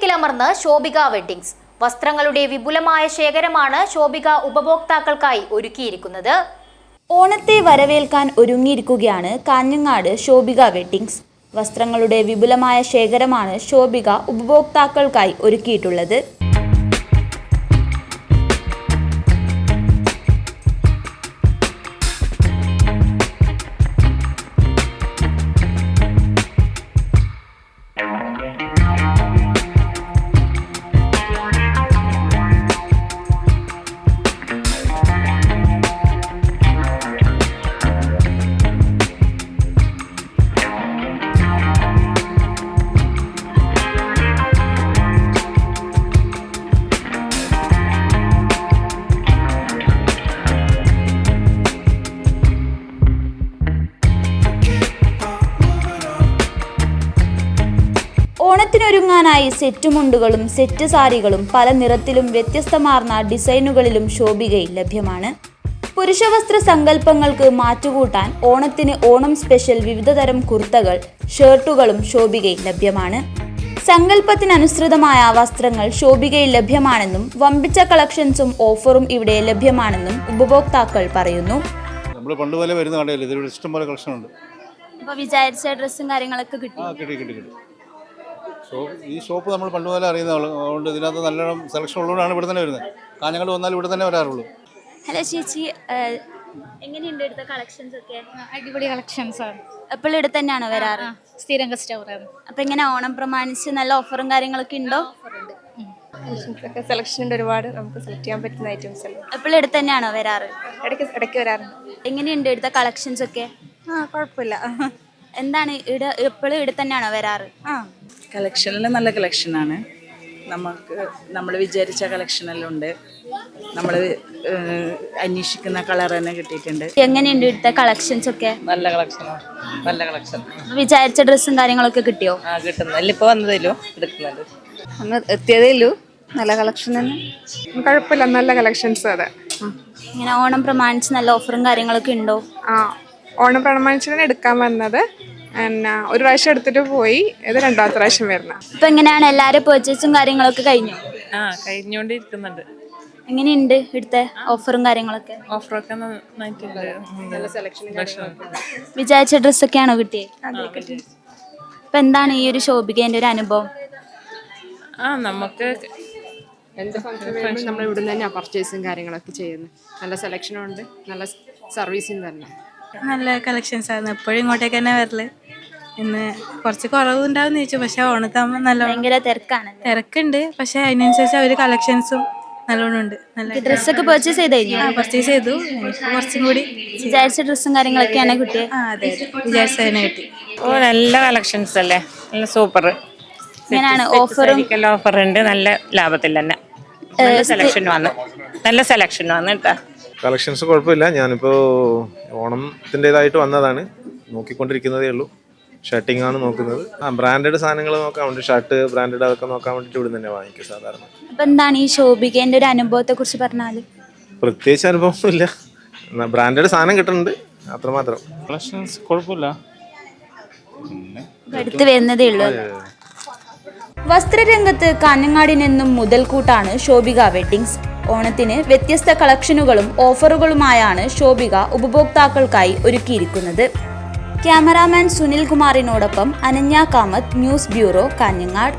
ഓണത്തിരക്കിലമർന്ന് Shobhika weddings. വസ്ത്രങ്ങളുടെ വിപുലമായ ശേഖരമാണ് ശോഭിക ഉപഭോക്താക്കൾക്കായി ഒരുക്കിയിരിക്കുന്നത്. ഓണത്തെ വരവേൽക്കാൻ ഒരുങ്ങിയിരിക്കുകയാണ് കാഞ്ഞങ്ങാട് ശോഭിക വെഡ്ഡിങ്സ്. വസ്ത്രങ്ങളുടെ വിപുലമായ ശേഖരമാണ് ശോഭിക ഉപഭോക്താക്കൾക്കായി ഒരുക്കിയിട്ടുള്ളത്. ഓണത്തിനൊരുങ്ങാനായി സെറ്റ് മുണ്ടുകളും സെറ്റ് സാരികളും പല നിറത്തിലും വ്യത്യസ്തമാർന്ന ഡിസൈനുകളിലും ശോഭികയിൽ ലഭ്യമാണ്. പുരുഷവസ്ത്ര സങ്കല്പങ്ങൾക്ക് മാറ്റുകൂട്ടാൻ ഓണത്തിന് ഓണം സ്പെഷ്യൽ വിവിധതരം കുർത്തകൾ ഷർട്ടുകളും ശോഭികയിൽ ലഭ്യമാണ്. സങ്കല്പത്തിനനുസൃതമായ വസ്ത്രങ്ങൾ ശോഭികയിൽ ലഭ്യമാണെന്നും വമ്പിച്ച കളക്ഷൻസും ഓഫറും ഇവിടെ ലഭ്യമാണെന്നും ഉപഭോക്താക്കൾ പറയുന്നു. നമ്മൾ പണ്ട് പോലെ വരുന്ന കടയില്ല ഇതിലൂടെ ഇഷ്ടംപോലെ കളക്ഷൻ ഉണ്ട് അപ്പോൾ വിചാരിച്ച ഡ്രസ്സും കാര്യങ്ങളൊക്കെ കിട്ടി. കിട്ടി കിട്ടി കിട്ടി. ഷോപ്പ് ഈ ഷോപ്പ് നമ്മൾ പണ്ട് മുതലേ അറിയുന്ന ആൾ. അതുകൊണ്ട് ഇതിനകത്ത് നല്ലോണം സെലക്ഷൻ ഉള്ളതുകൊണ്ടാണ് ഇവിടെ തന്നെ വരുന്നത്. കാഞ്ഞങ്ങൾ വന്നാൽ ഇവിടെ തന്നെ വരാറുള്ളൂ. ഹലോ ചേച്ചി എങ്ങനെയുണ്ട് ഇവിടുത്തെ കളക്ഷൻസ് ഒക്കെ? അടിപൊളി കളക്ഷൻസ് ആണ്. എപ്പോഴും ഇവിടെ തന്നെയാണോ വരാറ്? സ്ഥിരം കസ്റ്റമറാണ് അപ്പൊ ഇങ്ങനെ ഓണം പ്രമാണിച്ച് നല്ല ഓഫറും കാര്യങ്ങളൊക്കെ ഉണ്ടോ? ഒക്കെ സെലക്ഷൻ ഉണ്ട്. ഒരുപാട്. നമുക്ക് സെലക്ട് ചെയ്യാൻ പറ്റുന്ന ഐറ്റംസ് എല്ലാം. എപ്പോഴും ഇവിടെ തന്നെയാണോ വരാറ്? ഇടയ്ക്ക് ഇടയ്ക്ക് വരാറുണ്ട്. എങ്ങനെയുണ്ട് ഇവിടുത്തെ കളക്ഷൻസ് ഒക്കെ? ആ കുഴപ്പമില്ല. എന്താണ് ഇവിടെ എപ്പോഴും ഇവിടെ തന്നെയാണോ വരാറ്? ആ കളക്ഷനിൽ നല്ല കളക്ഷനാണ് നമുക്ക് നമ്മൾ വിചാരിച്ച കളക്ഷനെല്ലാം ഉണ്ട്. നമ്മൾ അന്വേഷിക്കുന്ന കളർ തന്നെ കിട്ടിയിട്ടുണ്ട്. എങ്ങനെയുണ്ട് ഇവിടുത്തെ കളക്ഷൻസ് ഒക്കെ? നല്ല കളക്ഷനാണ് നല്ല കളക്ഷൻ വിചാരിച്ച ഡ്രസ്സും കാര്യങ്ങളൊക്കെ കിട്ടിയോ? ആ കിട്ടുന്നില്ല ഇപ്പോൾ വന്നതല്ലോ എടുക്കുന്നുണ്ട്. അന്ന് എത്തിയതേ ഉള്ളൂ. നല്ല കളക്ഷൻ തന്നെ. കുഴപ്പമില്ല. നല്ല കളക്ഷൻസ് അതെ. ഇങ്ങനെ ഓണം പ്രമാണിച്ച് നല്ല ഓഫറും കാര്യങ്ങളൊക്കെ ഉണ്ടോ? ആ. ഓണം പ്രമാണിച്ച് പ്രമാണിച്ചാണ് എടുക്കാൻ വന്നത്. ഒരു പ്രാവശ്യം എടുത്തിട്ട് പോയി ഇത് രണ്ടാമത്തെ പ്രാവശ്യം വരണം. ഇപ്പൊ എങ്ങനെയാണ് എല്ലാരും പെർച്ചേസും കാര്യങ്ങളൊക്കെ കഴിഞ്ഞു? ആ കഴിഞ്ഞുകൊണ്ടിരിക്കുന്നുണ്ട് എങ്ങനെയുണ്ട് ഇവിടുത്തെ ഓഫറും കാര്യങ്ങളൊക്കെ? ഓഫറൊക്കെ നന്നായിട്ടുണ്ട്. നല്ല സെലക്ഷൻ വിചാരിച്ച ഡ്രസ്സൊക്കെയാണോ കിട്ടിയത് ഇപ്പൊ എന്താണ് ഈ ഒരു ശോഭികേന്റെ ഒരു അനുഭവം? ആ നമുക്ക് എന്ത് ഫംഗ്ഷൻ നമ്മൾ ഇവിടുന്ന് തന്നെയാണ് പർച്ചേസും കാര്യങ്ങളൊക്കെ ചെയ്യുന്നത്. നല്ല സെലക്ഷനും ഉണ്ട് നല്ല സർവീസും തന്നെ നല്ല കളക്ഷൻസ് ആണ് എപ്പോഴും ഇങ്ങോട്ടേക്ക് തന്നെ വരൽ. ഇന്ന് കുറച്ച് കുറവുണ്ടാവും ചോദിച്ചു. പക്ഷെ ഓണത്താകുമ്പോൾ നല്ല ഭയങ്കര തിരക്കാണ് തിരക്കുണ്ട്. പക്ഷെ അതിനനുസരിച്ച് അവർ കളക്ഷൻസും നല്ലോണം ഉണ്ട്. നല്ല ഡ്രസ്സൊക്കെ പർച്ചേസ് ചെയ്ത് കഴിഞ്ഞു പർച്ചേസ് ചെയ്തു. കുറച്ചും കൂടി വിചാരിച്ച ഡ്രസ്സും കാര്യങ്ങളൊക്കെയാണ് കിട്ടിയത് ആ അതെ അതെ. വിചാരിച്ചതിനെ കിട്ടി. ഓ നല്ല കളക്ഷൻസ് അല്ലേ? നല്ല സൂപ്പർ ഓഫറും ഓഫർ ഉണ്ട്. നല്ല ലാഭത്തിൽ തന്നെ. നല്ല സെലക്ഷൻ വന്ന്. നല്ല സെലക്ഷൻ വന്ന് കേട്ടോ. കളക്ഷൻസ് കുഴപ്പമില്ല. ഞാനിപ്പോൾ ഓണത്തിന്റെതായിട്ട് വന്നതാണ്. നോക്കിക്കൊണ്ടിരിക്കുന്നതേ ഉള്ളൂ. ഷർട്ടിംഗ് ആണ് നോക്കുന്നത്. ആ ബ്രാൻഡഡ് സാധനങ്ങൾ നോക്കാൻ വേണ്ടി ഷർട്ട് ബ്രാൻഡഡ് അതൊക്കെ നോക്കാൻ വേണ്ടിയിട്ട് ഇവിടെ തന്നെ വാങ്ങിക്കും സാധാരണ. അപ്പൊ എന്താണ് ഈ ശോഭിക്കേന്റെ ഒരു അനുഭവത്തെ കുറിച്ച് പറഞ്ഞാൽ? പ്രത്യേകിച്ച് അനുഭവമൊന്നുമില്ല. ബ്രാൻഡഡ് സാധനം കിട്ടുന്നുണ്ട്. അത്രമാത്രം. കളക്ഷൻസ് കുഴപ്പമില്ല. അടുത്ത് വരുന്നതേ ഉള്ളൂ വസ്ത്രരംഗത്ത് കാഞ്ഞങ്ങാടിനെന്നും മുതൽക്കൂട്ടാണ് ശോഭിക വെഡ്ഡിങ്സ് ഓണത്തിന് വ്യത്യസ്ത കളക്ഷനുകളും ഓഫറുകളുമായാണ് ശോഭിക ഉപഭോക്താക്കൾക്കായി ഒരുക്കിയിരിക്കുന്നത്. ക്യാമറാമാൻ സുനിൽ കുമാറിനോടൊപ്പം അനന്യ കാമത്ത് ന്യൂസ് ബ്യൂറോ കാഞ്ഞങ്ങാട്.